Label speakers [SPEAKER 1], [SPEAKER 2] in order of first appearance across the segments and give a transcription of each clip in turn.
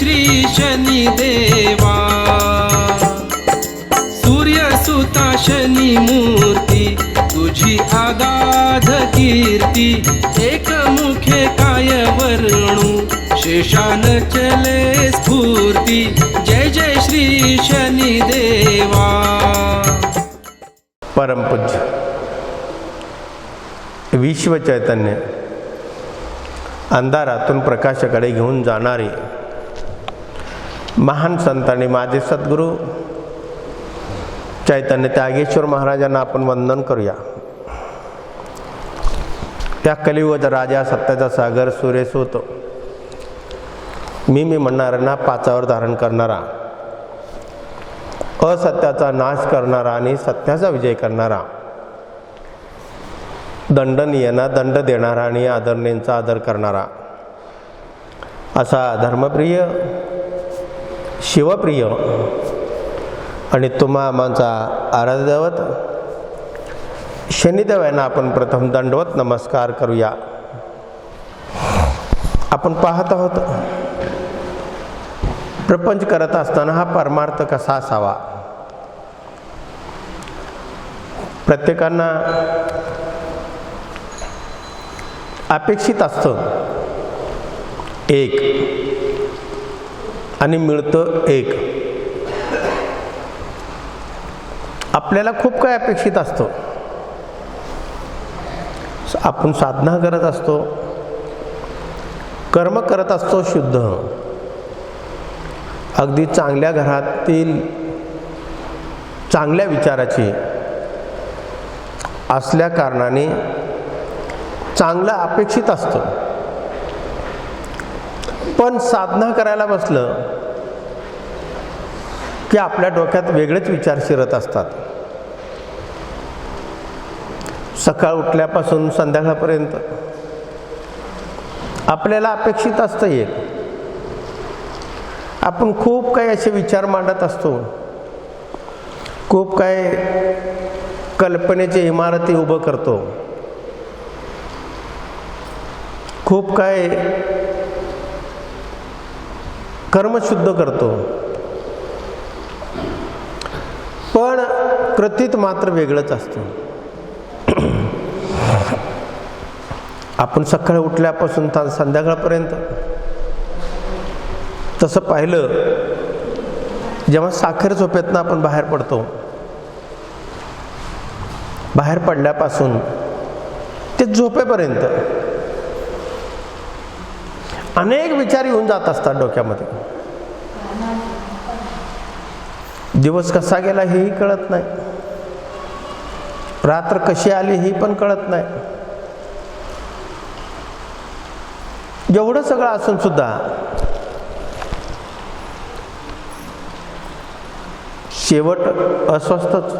[SPEAKER 1] श्री शनी देवा। सूर्यसुता शनी मूर्ती तुझी आगाध कीर्ती एक मुखे काय वर्णू शेषान चले स्फूर्ती जय जय श्री शनी देवा।
[SPEAKER 2] परमपूज्य विश्व चैतन्य अंधारातून प्रकाशाकडे घेऊन जाणारे महान संत आणि माझे सद्गुरू चैतन्य त्यागेश्वर महाराजांना आपण वंदन करूया. त्या कलियुग राजा सत्याचा सागर सुरेश होतो. मी मी म्हणणाऱ्यांना पाचावर धारण करणारा असत्याचा नाश करणारा आणि सत्याचा विजय करणारा दंडनीयांना दंड देणारा आणि आदरणीयांचा आदर करणारा असा धर्मप्रिय शिवप्रिय. आणि तुम्हा आमचा आराध्यवत शनिदेव यांना आपण प्रथम दंडवत नमस्कार करूया. आपण पाहत आहोत प्रपंच करत असताना हा परमार्थ कसा असावा? प्रत्येकांना अपेक्षित असतं. एक आणि मिळतं एक. आपल्याला खूप काय अपेक्षित असतं. आपण साधना करत असतो. कर्म करत असतो शुद्ध. अगदी चांगल्या घरातील चांगल्या विचाराची असल्या कारणाने चांगलं अपेक्षित असतं. पण साधना करायला बसलं की आपल्या डोक्यात वेगळेच विचार शिरत असतात. सकाळ उठल्यापासून संध्याकाळपर्यंत आपल्याला अपेक्षित असतं एक. आपण खूप काही असे विचार मांडत असतो. खूप काही कल्पनेचे इमारती उभं करतो. खूप काय कर्मशुद्ध करतो. पण कृतीत मात्र वेगळंच असतं. आपण सकाळी उठल्यापासून तर संध्याकाळपर्यंत. तसं पाहिलं जेव्हा साखर झोपेतनं आपण बाहेर पडतो बाहेर पडल्यापासून ते झोपेपर्यंत अनेक विचार येऊन जात असतात डोक्यामध्ये. दिवस कसा गेला हेही कळत नाही. रात्र कशी आली ही पण कळत नाही. एवढं सगळं असून सुद्धा शेवट अस्वस्थच.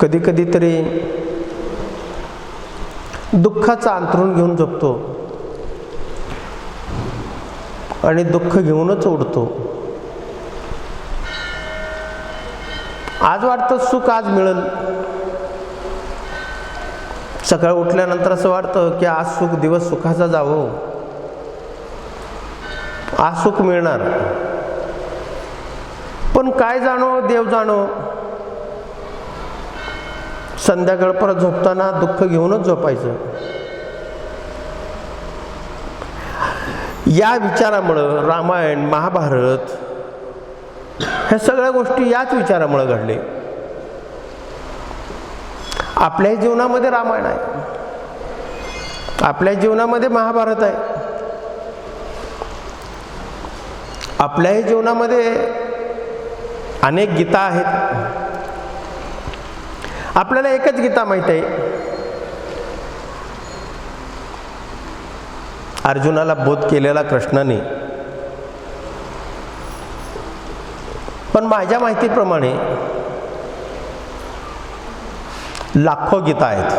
[SPEAKER 2] कधी कधी तरी दुःखाचं अंतरून घेऊन झोपतो आणि दुःख घेऊनच उडतो आज वाटतं सुख आज मिळेल. सकाळ उठल्यानंतर असं वाटतं की आज सुख दिवस सुखाचा जावं. आज सुख मिळणार. पण काय जाणो देव जाणो. संध्याकाळ परत झोपताना दुःख घेऊनच झोपायचं. या विचारामुळं रामायण महाभारत ह्या सगळ्या गोष्टी याच विचारामुळे घडले. आपल्याही जीवनामध्ये रामायण आहे. आपल्या जीवनामध्ये महाभारत आहे. आपल्याही जीवनामध्ये अनेक गीता आहेत. आपल्याला एकच गीता माहीत आहे. अर्जुनाला बोध केलेला कृष्णाने पण माझ्या माहितीप्रमाणे लाखो गीता आहेत.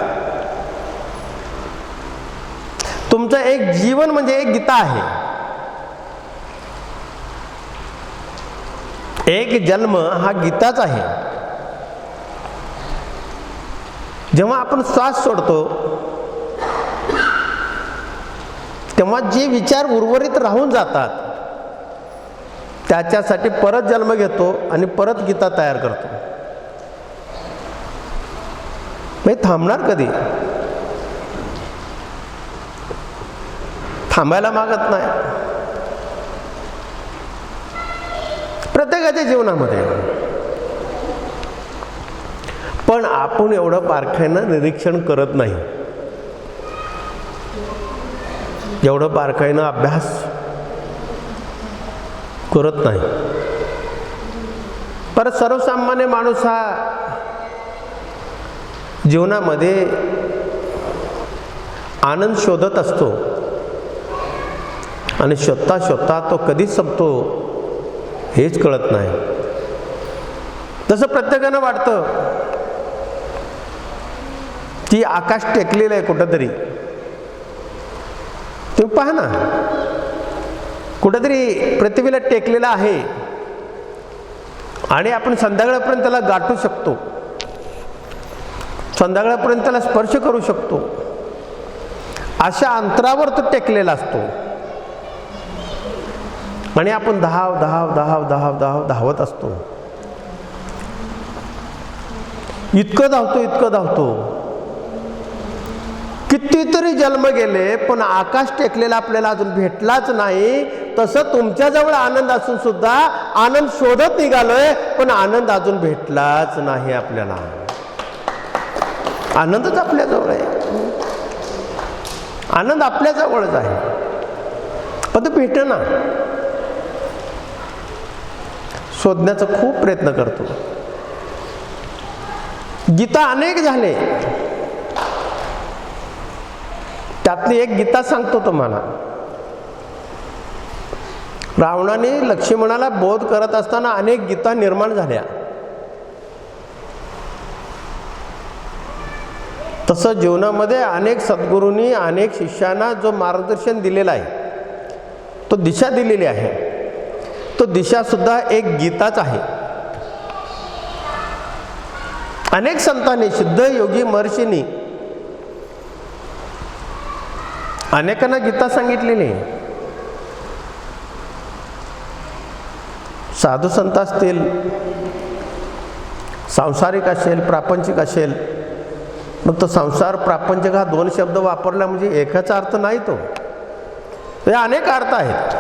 [SPEAKER 2] तुमचं एक जीवन म्हणजे एक गीता आहे. एक जन्म हा गीताच आहे. जेव्हा आपण श्वास सोडतो तेव्हा जे विचार उर्वरित राहून जातात त्याच्यासाठी परत जन्म घेतो आणि परत गीता तयार करतो. म्हणजे थांबणार कधी? थांबायला मागत नाही. प्रत्येकाच्या जीवनामध्ये. पण आपण एवढं बारकाईनं निरीक्षण करत नाही. एवढं बारकाईनं अभ्यास करत नाही. परत सर्वसामान्य माणूस हा जीवनामध्ये आनंद शोधत असतो. आणि शोधता शोधता तो कधीच संपतो हेच कळत नाही. तसं प्रत्येकानं वाटतं की आकाश टेकलेलं आहे कुठंतरी. तुम्ही पहा ना कुठंतरी पृथ्वीला टेकलेला आहे. आणि आपण संध्याकाळपर्यंत त्याला गाठू शकतो. संध्याकाळपर्यंत त्याला स्पर्श करू शकतो. अशा अंतरावर तो टेकलेला असतो. आणि आपण धाव धाव धाव धाव धाव धावत असतो. इतकं धावतो इतकं धावतो. कितीतरी जन्म गेले पण आकाश टेकलेला आपल्याला अजून भेटलाच नाही. तसं तुमच्याजवळ आनंद असून सुद्धा आनंद शोधत निघालोय पण आनंद अजून भेटलाच नाही आपल्याला. आनंदच आपल्याजवळ आहे. आनंद आपल्याजवळच आहे. पण तो भेटेना. शोधण्याचा खूप प्रयत्न करतो. गीता अनेक झाले. त्यातली एक गीता सांगतो तुम्हाला. रावणाने लक्ष्मणाला बोध करत असताना अनेक गीता निर्माण झाल्या. तसं जीवनामध्ये अनेक सद्गुरूंनी अनेक शिष्यांना जो मार्गदर्शन दिलेला आहे तो दिशा दिलेली आहे. तो दिशासुद्धा एक गीताच आहे. अनेक संतांनी सिद्ध योगी महर्षींनी अनेकांना गीता सांगितलेली आहे. साधूसंत असतील सांसारिक असेल प्रापंचिक असेल मग तो संसार प्रापंचिक हा दोन शब्द वापरला म्हणजे एकाचा अर्थ नाही तो. हे अनेक अर्थ आहेत.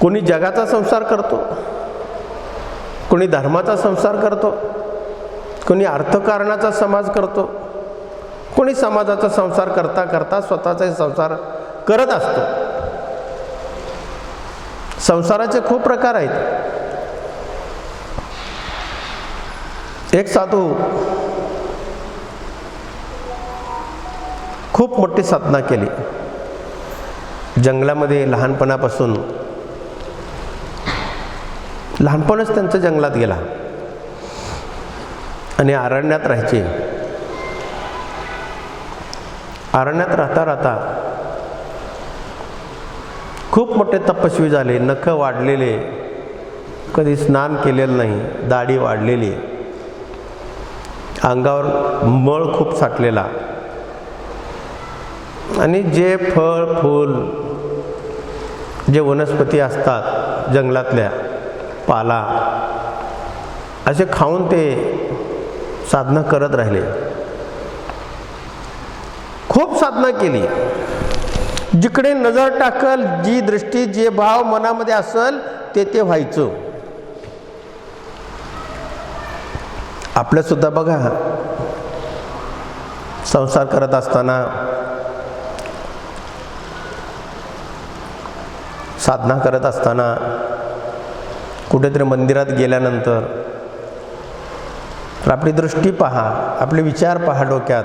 [SPEAKER 2] कोणी जगाचा संसार करतो कोणी धर्माचा संसार करतो कोणी अर्थकारणाचा समाज करतो कोणी समाजाचा संसार करता करता स्वतःचा संसार करत असतो. संसाराचे खूप प्रकार आहेत. एक साधू खूप मोठी साधना केली. जंगलामध्ये लहानपणापासून लहानपणच त्यांचं जंगलात गेला. आणि अरण्यात राहायचे. अरण्यात राहता राहता खूप मोठे तपस्वी झाले नख वाढलेले. कधी स्नान केलेलं नाही दाढी वाढलेली. अंगावर मळ खूप साठलेला. आणि जे फळ फूल जे वनस्पती असतात जंगलातल्या पाला असे खाऊन ते साधना करत राहिले. खूप साधना केली. जिकडे नजर टाकल जी दृष्टी जे भाव मनामध्ये असल ते ते व्हायचं. आपलं सुद्धा बघा. संसार करत असताना साधना करत असताना कुठेतरी मंदिरात गेल्यानंतर तर आपली दृष्टी पहा आपले विचार पहा डोक्यात.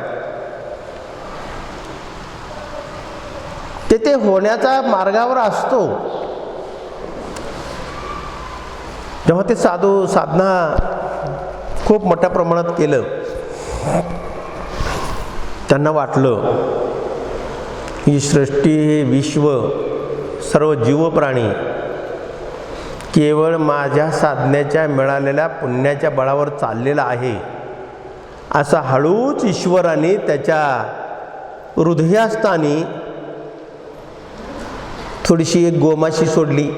[SPEAKER 2] ते ते होण्याच्या मार्गावर असतो. तेव्हा ते साधू साधना खूप मोठ्या प्रमाणात केलं त्यांना वाटलं ही सृष्टी हे विश्व सर्व जीवप्राणी केवळ माझ्या साधनेच्या मिळालेल्या पुण्याच्या बळावर चाललेला आहे असा हळूच ईश्वराने त्याच्या हृदयास्थानी थोडीशी एक गोमाशी सोडली.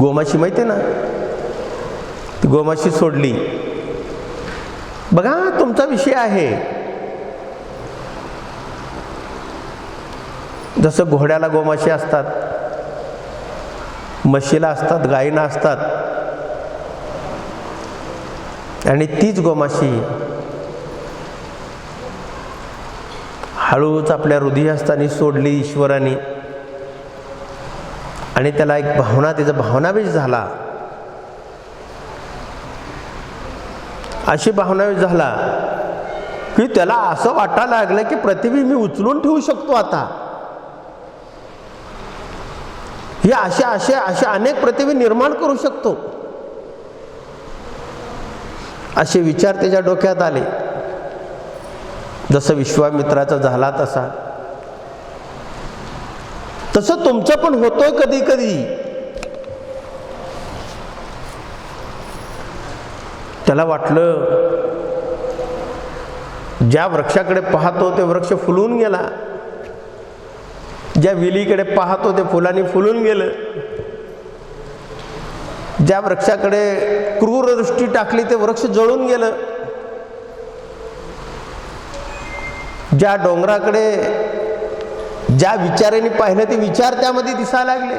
[SPEAKER 2] गोमाशी माहिती आहे ना? गोमाशी सोडली. बघा तुमचा विषय आहे. जसं घोड्याला गोमाशी असतात म्हशीला असतात गायीला असतात. आणि तीच गोमाशी हळूच आपल्या हृदयस्थानी सोडली ईश्वराने. आणि त्याला एक भावना त्याचा भावनावेश झाला. अशी भावनावेश झाला की त्याला असं वाटायला लागलं की पृथ्वी मी उचलून ठेवू शकतो आता. हे अशा असे अशा अनेक प्रतिभे निर्माण करू शकतो. असे विचार त्याच्या डोक्यात आले. जसं विश्वामित्राचा झाला तसा. तसं तुमचं पण होतोय कधी कधी. त्याला वाटलं ज्या वृक्षाकडे पाहतो ते वृक्ष फुलून गेला. ज्या विलीकडे पाहतो ते फुलांनी फुलून गेलं. ज्या वृक्षाकडे क्रूर दृष्टी टाकली ते वृक्ष जळून गेलं. ज्या डोंगराकडे ज्या विचाराने पाहिलं ते विचार त्यामध्ये दिसायला लागले.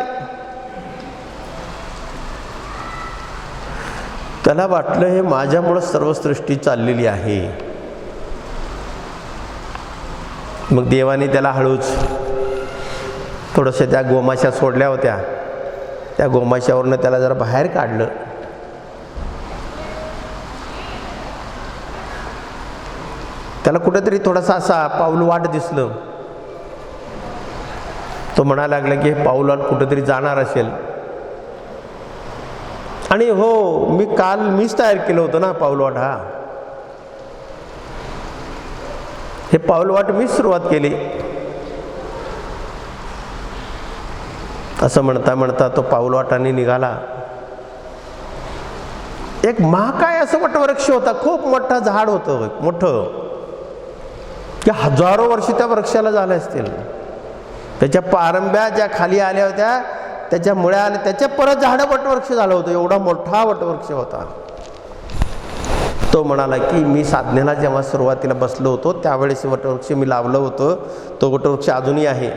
[SPEAKER 2] त्याला वाटलं हे माझ्यामुळं सर्व सृष्टी चाललेली आहे. मग देवाने त्याला हळूच थोडंसं त्या गोमाशा सोडल्या होत्या. त्या गोमाशावरनं त्याला जरा बाहेर काढलं. त्याला कुठेतरी थोडासा असा पाऊल वाट दिसलं. तो म्हणायला लागला की हे पाऊल कुठंतरी जाणार असेल. आणि हो मी काल मीच तयार केलं होतं ना पाऊलवाट हा. हे पाऊलवाट मीच सुरुवात केली. असं म्हणता म्हणता तो पाऊलवाटाने निघाला. एक महाकाय असं वटवृक्ष होता खूप मोठं झाड होतं मोठं. की हजारो वर्ष त्या वृक्षाला झालं असतील. त्याच्या पारंब्या ज्या खाली आल्या होत्या त्याच्या मुळ्या आल्या त्याच्या परत झाडं वटवृक्ष झालं होतं. एवढा मोठा वटवृक्ष होता. तो म्हणाला की मी साधनेला जेव्हा सुरुवातीला बसलो होतो त्यावेळेस वटवृक्ष मी लावलं होतं. तो वटवृक्ष अजूनही आहे.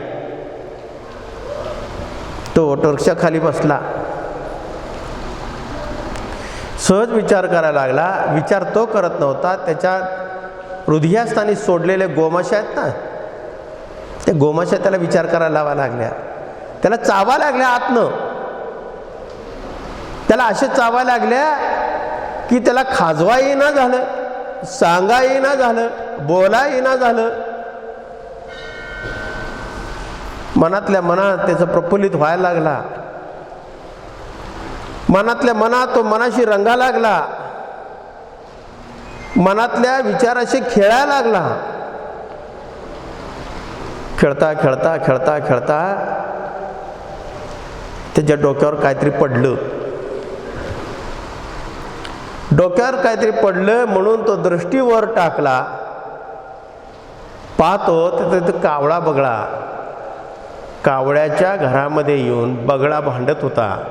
[SPEAKER 2] तो वटवृक्षाखाली बसला. सहज विचार करायला लागला. विचार तो करत नव्हता. त्याच्या हृदयास्थानी सोडलेले गोमाशा आहेत ना ते गोमाशा त्याला विचार करायला लावा लागल्या. त्याला चावा लागल्या आतनं. त्याला असे चावा लागल्या की त्याला खाजवा येईना झालं सांगा येईना झालं बोला येईना झालं. मनातल्या मनात त्याचं प्रफुल्लित व्हायला लागला. मनातल्या मनात तो मनाशी रंगा लागला. मनातल्या विचाराशी खेळायला लागला. खेळता खेळता खेळता खेळता त्याच्या डोक्यावर काहीतरी पडलं. डोक्यावर काहीतरी पडलं म्हणून तो दृष्टीवर टाकला. पाहतो तर तिथं कावळा बगळा. कावळ्याच्या घरामध्ये येऊन बगळा भांडत होता.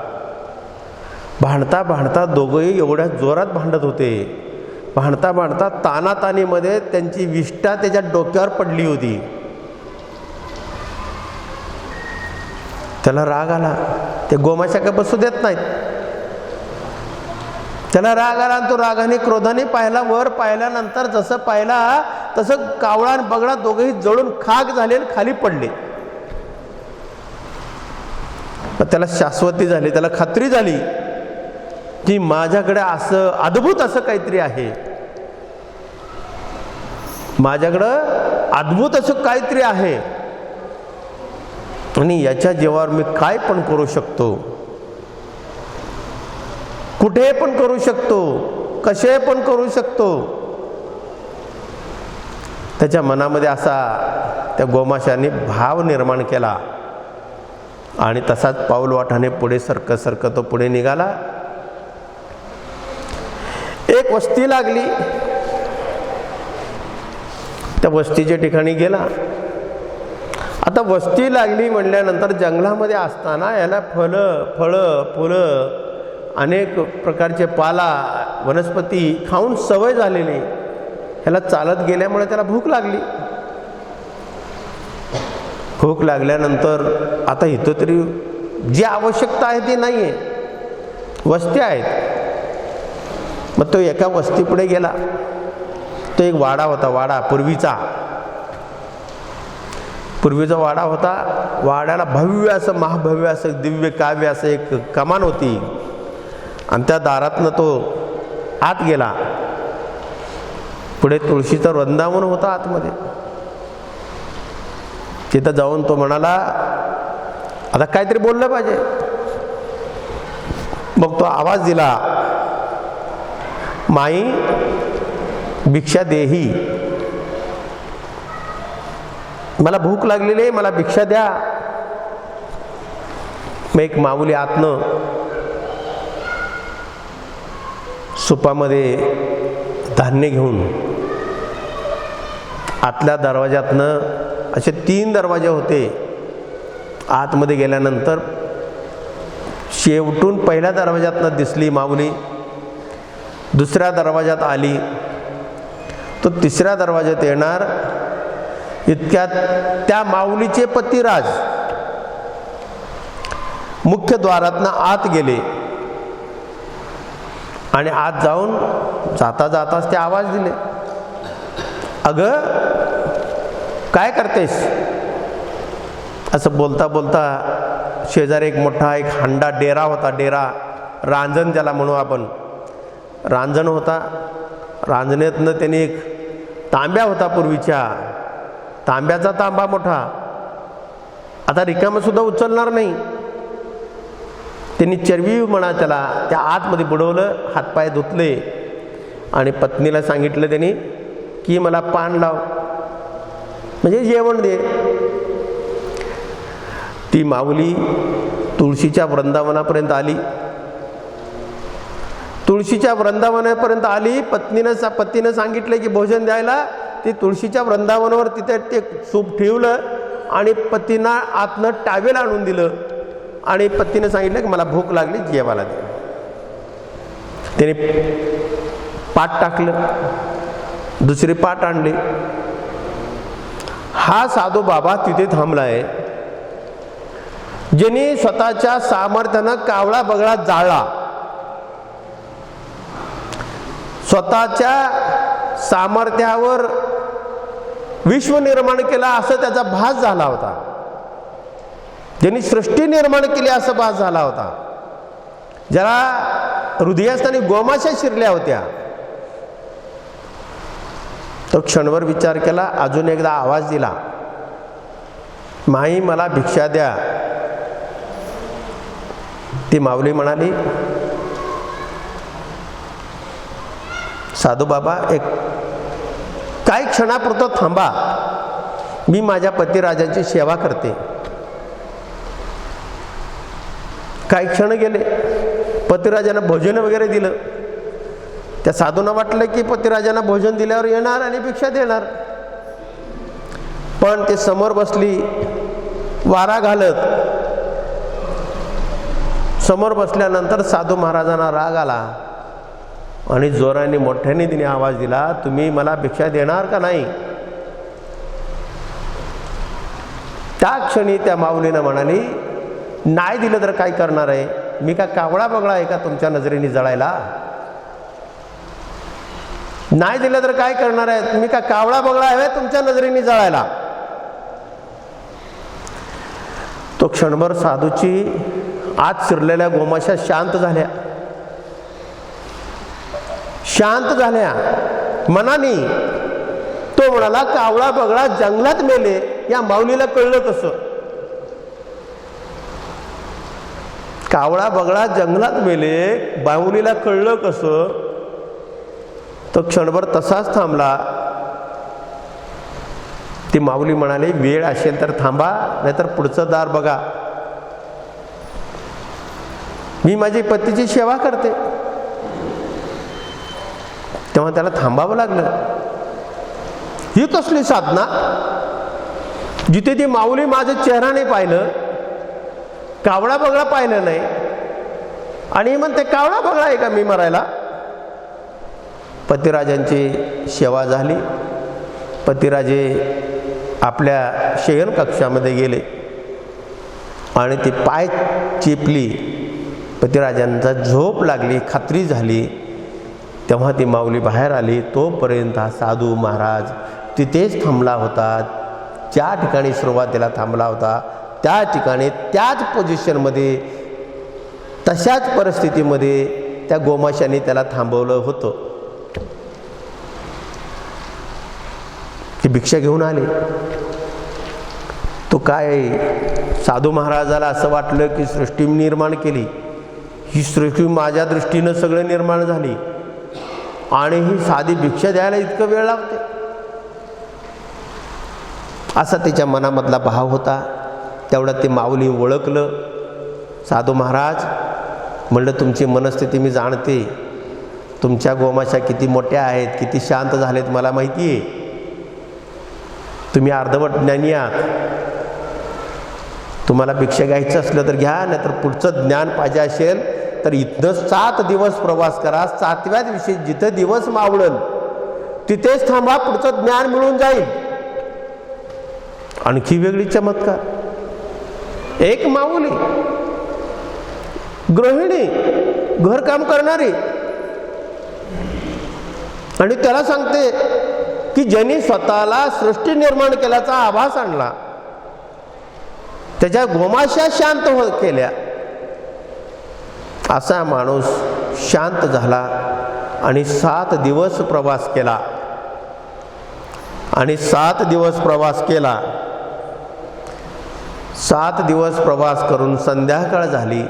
[SPEAKER 2] भांडता भांडता दोघंही एवढ्या जोरात भांडत होते. भांडता भांडता तानातानीमध्ये त्यांची विष्ठा त्याच्या डोक्यावर पडली होती. त्याला राग आला. ते गोमाशा बसू देत नाहीत. त्याला राग आला आणि तो रागाने क्रोधाने पाहिला वर पाहिल्यानंतर जसं पाहिला तसं कावळा आणि बगडा दोघेही जळून खाक झाले आणि खाली पडले. त्याला शाश्वती झाली त्याला खात्री झाली की माझ्याकडे असं अद्भुत असं काहीतरी आहे. माझ्याकडं अद्भुत असं काहीतरी आहे. आणि याच्या जीवावर मी काय पण करू शकतो? कुठे पण करू शकतो? कसे पण करू शकतो? त्याच्या मनामध्ये असा त्या गोमाशाने भाव निर्माण केला. आणि तसाच पाऊल वाटाने पुढे सरकत सरकत तो पुढे निघाला. एक वस्ती लागली. त्या वस्तीच्या ठिकाणी गेला. आता वस्ती लागली म्हणल्यानंतर जंगलामध्ये असताना याला फळं फळं फुलं अनेक प्रकारचे पाला वनस्पती खाऊन सवय झालेली ह्याला चालत गेल्यामुळे त्याला भूक लागली. भूक लागल्यानंतर आता इथं तरी जी आवश्यकता आहे ती नाही आहे वस्ती आहेत. मग तो एका वस्तीपुढे गेला. तो एक वाडा होता वाडा पूर्वीचा. पूर्वीचा वाडा होता. वाड्याला भव्य असं महाभव्य असं दिव्य काव्य असं एक कमान होती. आणि त्या दारातनं तो आत गेला. पुढे तुळशीचं वृंदावन होता आतमध्ये. तिथं जाऊन तो म्हणाला आता काहीतरी बोललं पाहिजे. मग तो आवाज दिला माई भिक्षा देही. मला भूक लागलेली आहे मला भिक्षा द्या. मग एक माऊली आतनं सुपामध्ये धान्य घेऊन आतल्या दरवाज्यातनं असे तीन दरवाजे होते. आतमध्ये गेल्यानंतर शेवटून पहिल्या दरवाज्यातनं दिसली माऊली. दुसऱ्या दरवाज्यात आली. तो तिसऱ्या दरवाज्यात येणार. इतक्यात त्या माऊलीचे पतिराज मुख्य द्वारातनं आत गेले. आणि आत जाऊन जाता जाताच ते आवाज दिले. अगं काय करतेस? असं बोलता बोलता शेजारी एक मोठा एक हांडा डेरा होता डेरा. रांजण ज्याला म्हणू आपण. रांजण होता. रांजणेतनं त्याने एक तांब्या होता पूर्वीच्या. तांब्याचा तांबा मोठा. आता रिकामंसुद्धा उचलणार नाही. त्यांनी चरवी म्हणा त्याला त्या आतमध्ये बुडवलं हातपाय धुतले. आणि पत्नीला सांगितलं त्यांनी की मला पान लाव. म्हणजे जेवण दे. ती माऊली तुळशीच्या वृंदावनापर्यंत आली. तुळशीच्या वृंदावनापर्यंत आली. पत्नीनं सा पतीनं सांगितलं की भोजन द्यायला ती तुळशीच्या वृंदावनावर तिथे ते सूप ठेवलं आणि पतीनं आतनं टावेल आणून दिलं. आणि पतीनं सांगितलं की मला भूक लागली जेवायला दे. त्याने पाट टाकलं. दुसरी पाट आणली. हा साधू बाबा तिथे थांबलाय. ज्याने स्वतःच्या सामर्थ्यानं कावळा बगळा जाळला. स्वतःच्या सामर्थ्यावर विश्व निर्माण केला असं त्याचा भास झाला होता. ज्यांनी सृष्टी निर्माण केली असं भास झाला होता. ज्याला हृदयास्थानी गोमाशा शिरल्या होत्या. तो क्षणभर विचार केला अजून एकदा आवाज दिला माई मला भिक्षा द्या. ती माऊली म्हणाली साधू बाबा एक काही क्षणापुरतं थांबा. मी माझ्या पतिराजांची सेवा करते. काही क्षण गेले. पतिराजांना भोजन वगैरे दिलं. त्या साधूंना वाटलं की पतिराजांना भोजन दिल्यावर येणार आणि भिक्षा देणार. पण ते समोर बसली वारा घालत. समोर बसल्यानंतर साधू महाराजांना राग आला. आणि जोराने मोठ्याने तिने आवाज दिला तुम्ही मला भिक्षा देणार का नाही? त्या क्षणी त्या माऊलीनं म्हणाली नाही दिलं तर काय करणार आहे? मी का कावळा बगळा आहे का तुमच्या नजरेने जळायला? नाही दिलं तर काय करणार आहे? मी का कावळा बगळा आहे तुमच्या नजरेने जळायला? तो क्षणभर साधूची आत शिरलेल्या गोमाशा शांत झाल्या. शांत झाल्या. मनाने. तो म्हणाला कावळा बगळा जंगलात मेले. या माऊलीला कळलं कसं कावळा बगळा जंगलात मेले माऊलीला कळलं कसं? तो क्षणभर तसाच थांबला. ती माऊली म्हणाली वेळ असेल तर थांबा नाहीतर पुढचं दार बघा. मी माझी पतीची सेवा करते. तेव्हा त्याला थांबावं लागलं. ही कसली साधना? जिथे ती माऊली माझं चेहरा नाही पाहिलं कावळा बगळा पाहिलं नाही. आणि म्हणते कावळा बगळा आहे का मी मरायला? पतिराजांची सेवा झाली. पतिराजे आपल्या शयन कक्षामध्ये गेले. आणि ती पाय चेपली. पतिराजांचा झोप लागली खात्री झाली. तेव्हा ती माऊली बाहेर आली. तोपर्यंत हा साधू महाराज तिथेच थांबला होता. ज्या ठिकाणी सुरुवातीला थांबला होता त्या ठिकाणी त्याच पोझिशनमध्ये तशाच परिस्थितीमध्ये त्या गोमाशाने त्याला थांबवलं होतं. की भिक्षा घेऊन आले. तो काय साधू महाराजाला असं वाटलं की सृष्टी निर्माण केली. ही सृष्टी माझ्या दृष्टीनं सगळं निर्माण झाली. आणि ही साधी भिक्षा द्यायला इतकं वेळ लागते. असा त्याच्या मनामधला भाव होता. तेवढ्यात ते माऊली ओळखलं. साधू महाराज म्हणलं तुमची मनस्थिती मी जाणते. तुमच्या गोमाशा किती मोठ्या आहेत किती शांत झालेत मला माहिती आहे तुम्ही अर्धवट ज्ञानी आहात. तुम्हाला भिक्षा घ्यायचं असलं तर घ्या नाहीतर पुढचं ज्ञान पाहिजे असेल तर इथनं सात दिवस प्रवास करा. सातव्या दिवशी जिथं दिवस मावळल तिथेच थांबा पुढचं ज्ञान मिळून जाईल. आणखी वेगळी चमत्कार. एक माऊली गृहिणी घरकाम करणारी. आणि त्याला सांगते की ज्यांनी स्वतःला सृष्टी निर्माण केल्याचा आभास आणला त्याच्या गोमाशा शांत हो केल्या. असा माणूस शांत झाला आणि सात दिवस प्रवास केला. आणि सात दिवस प्रवास केला. सात दिवस प्रवास करून संध्याकाळ झाली.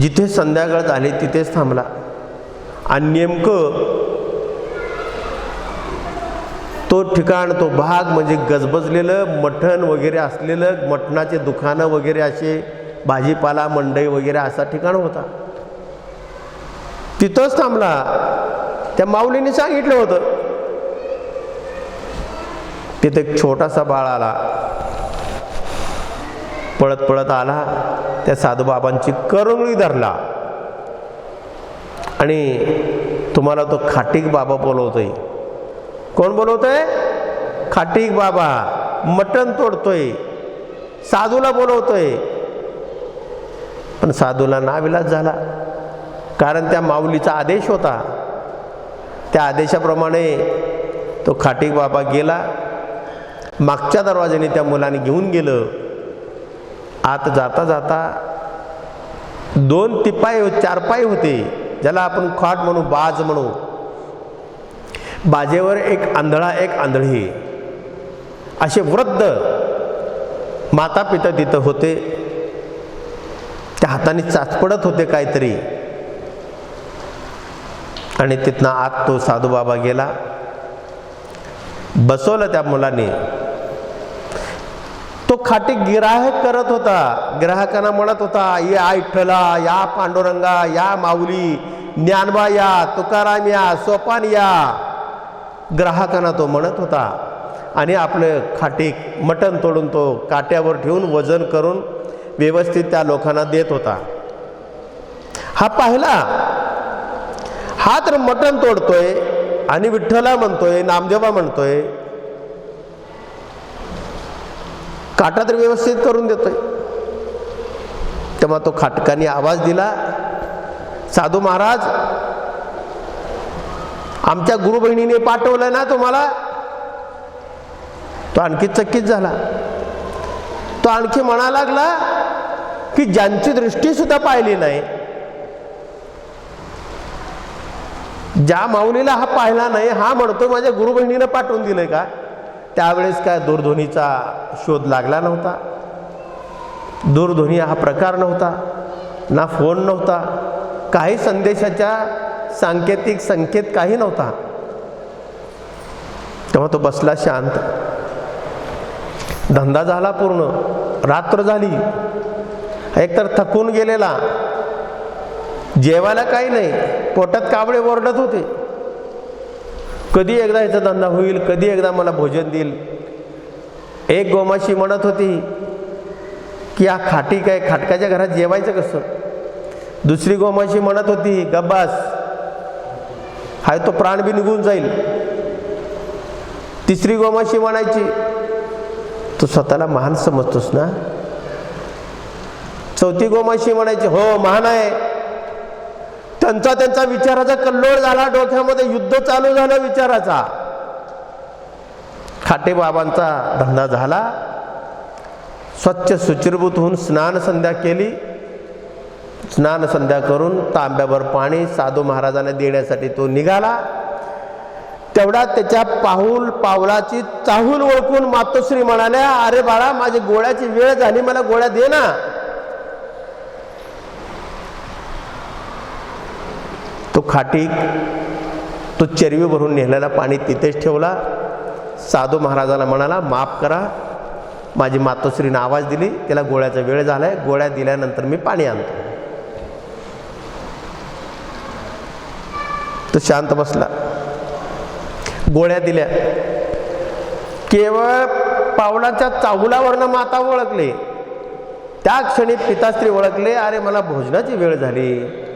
[SPEAKER 2] जिथे संध्याकाळ झाली तिथेच थांबला. आणि नेमकं तो ठिकाण तो भाग म्हणजे गजबजलेलं मठण वगैरे असलेलं मटणाचे दुकानं वगैरे असे भाजीपाला मंडई वगैरे असा ठिकाण होता. तिथंच थांबला. त्या माऊलीने सांगितलं होतं. तिथे एक छोटासा बाळ आला. पळत पळत आला. त्या साधूबाबांची करुणी धरला. आणि तुम्हाला तो खाटीक बाबा बोलवतोय. कोण बोलवतोय? खाटीक बाबा. मटण तोडतोय. साधूला बोलवतोय. पण साधूला नाविलाज झाला. कारण त्या माऊलीचा आदेश होता. त्या आदेशाप्रमाणे तो खाटीक बाबा गेला. मागच्या दरवाजाने त्या मुलाने घेऊन गेलं. आत जाता जाता दोन तिपाय चारपाय होते. ज्याला आपण खाट म्हणू बाज म्हणू. बाजेवर एक आंधळा एक आंधळी. असे वृद्ध माता पिता तिथं होते. त्या हाताने चाचपडत होते काहीतरी. आणि तिथनं आत तो साधू बाबा गेला. बसवलं त्या मुलाने. तो खाटी गिराहक करत होता. ग्राहकांना म्हणत होता या ऐठला या पांडुरंगा या माऊली ज्ञानबा या तुकाराम या सोपान या. ग्राहकांना तो म्हणत होता. आणि आपलं खाटीक मटण तोडून तो काट्यावर ठेवून वजन करून व्यवस्थित त्या लोकांना देत होता. हा पाहिला. हा तर मटण तोडतोय आणि विठ्ठला म्हणतोय नामदेवा म्हणतोय. काटा तर व्यवस्थित करून देतोय. तेव्हा तो खाटकाने आवाज दिला साधू महाराज आमच्या गुरु बहिणीने पाठवलं ना तुम्हाला? तो आणखी चक्कीच झाला. तो आणखी म्हणा लागला की ज्यांची दृष्टी सुद्धा पाहिली नाही ज्या माऊलीला हा पाहिला नाही हा म्हणतो माझ्या गुरु बहिणीनं पाठवून दिलंय का? त्यावेळेस काय दूरध्वनीचा शोध लागला नव्हता. दूरध्वनी हा प्रकार नव्हता ना फोन नव्हता काही संदेशाच्या सांकेतिक संकेत काही नव्हता. तेव्हा तो बसला शांत. धंदा झाला पूर्ण रात्र झाली. एकतर थकून गेलेला. जेवायला काही नाही. पोटात काबळे ओरडत होते. कधी एकदा याचा धंदा होईल कधी एकदा मला भोजन देईल. एक गोमाशी म्हणत होती की हा खाटी काय? खाटकाच्या घरात जेवायचं कसं? दुसरी गोमाशी म्हणत होती गब्बास हाय तो प्राण बी निघून जाईल. तिसरी गोमाशी म्हणायची तू स्वतःला महान समजतोस ना? चौथी गोमाशी म्हणायची हो महान आहे. त्यांचा त्यांचा विचाराचा कल्लोळ झाला डोक्यामध्ये युद्ध चालू झालं विचाराचा. खाटे बाबांचा धंदा झाला. स्वच्छ सुचिरभूत होऊन स्नान संध्या केली. स्नान संध्या करून तांब्याभर पाणी साधू महाराजांना देण्यासाठी तो निघाला. तेवढा त्याच्या पाहुल पावलाची चाहूल ओळखून मातोश्री म्हणाल्या अरे बाळा माझी गोळ्याची वेळ झाली मला गोळ्या दे ना. तो खाटीक तो चरवी भरून नेलेला पाणी तिथेच ठेवला. साधू महाराजाला म्हणाला माफ करा माझी मातोश्रीनं आवाज दिली तिला गोळ्याचा वेळ झालाय गोळ्या दिल्यानंतर मी पाणी आणतो. तो शांत बसला. गोळ्या दिल्या. केवळ पावलाच्या चाहुलावरनं माता ओळखले. त्या क्षणी पिताश्री ओळखले अरे मला भोजनाची वेळ झाली.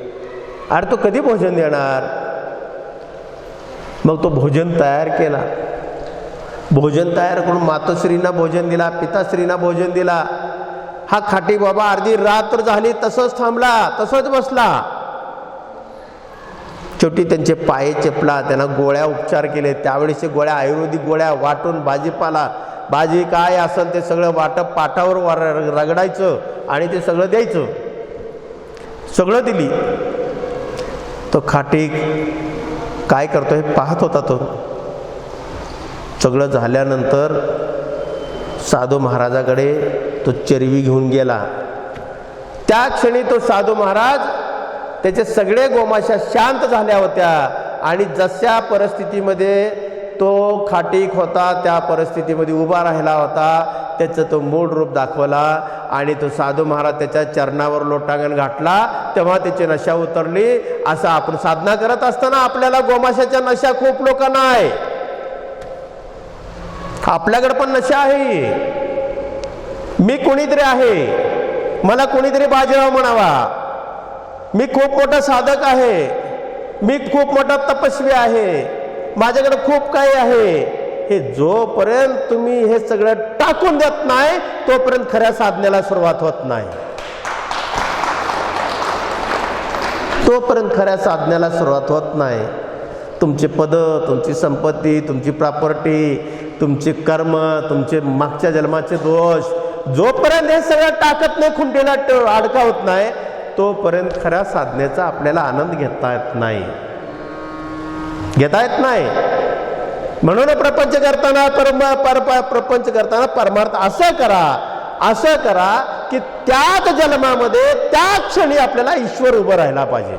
[SPEAKER 2] अरे तो कधी भोजन देणार? मग तो भोजन तयार केला. भोजन तयार करून मातोश्रींना भोजन दिला पिताश्रींना भोजन दिला. हा खाटी बाबा अर्धी रात्र झाली तसंच थांबला तसंच बसला. शेवटी त्यांचे पाय चेपला त्यांना गोळ्या उपचार केले. त्यावेळेस गोळ्या आयुर्वेदिक गोळ्या वाटून भाजीपाला भाजी काय असेल ते सगळं वाटप पाठावर वर रगडायचं आणि ते सगळं द्यायचं. सगळं दिली. तो खाटीक काय करतो हे पाहत होता तो. सगळं झाल्यानंतर साधू महाराजाकडे तो चरवी घेऊन गेला. त्या क्षणी तो साधू महाराज त्याचे सगळे गोमाशा शांत झाल्या होत्या आणि जशा परिस्थितीमध्ये तो खाटीक होता त्या परिस्थितीमध्ये उभा राहिला होता त्याचं तो मूळ रूप दाखवला आणि तो साधू महाराज त्याच्या चरणावर लोटांगण घातला तेव्हा त्याची नशा उतरली. असं आपण साधना करत असताना आपल्याला गोमाशाच्या नशा खूप लोकांना आहे. आपल्याकडे पण नशा आहे. मी कोणीतरी आहे. मला कोणीतरी बाजीराव म्हणावा. मी खूप मोठा साधक आहे. मी खूप मोठा तपस्वी आहे. माझ्याकडे खूप काही आहे. हे जोपर्यंत तुम्ही हे सगळं टाकून देत नाही तोपर्यंत खऱ्या साधनेला सुरुवात होत नाही. तोपर्यंत खऱ्या साधनेला सुरुवात होत नाही. तुमचे पद तुमची संपत्ती तुमची प्रॉपर्टी तुमचे कर्म तुमचे मागच्या जन्माचे दोष जोपर्यंत हे सगळं टाकत नाही खुंटीला ट- अडकावत नाही तोपर्यंत खऱ्या साधनेचा आपल्याला आनंद घेता येत नाही. घेता येत नाही. म्हणून प्रपंच करताना परम पर पर- प्रपंच करताना परमार्थ असं करा. असं करा की त्याच जन्मामध्ये त्या क्षणी आपल्याला ईश्वर उभं राहायला पाहिजे.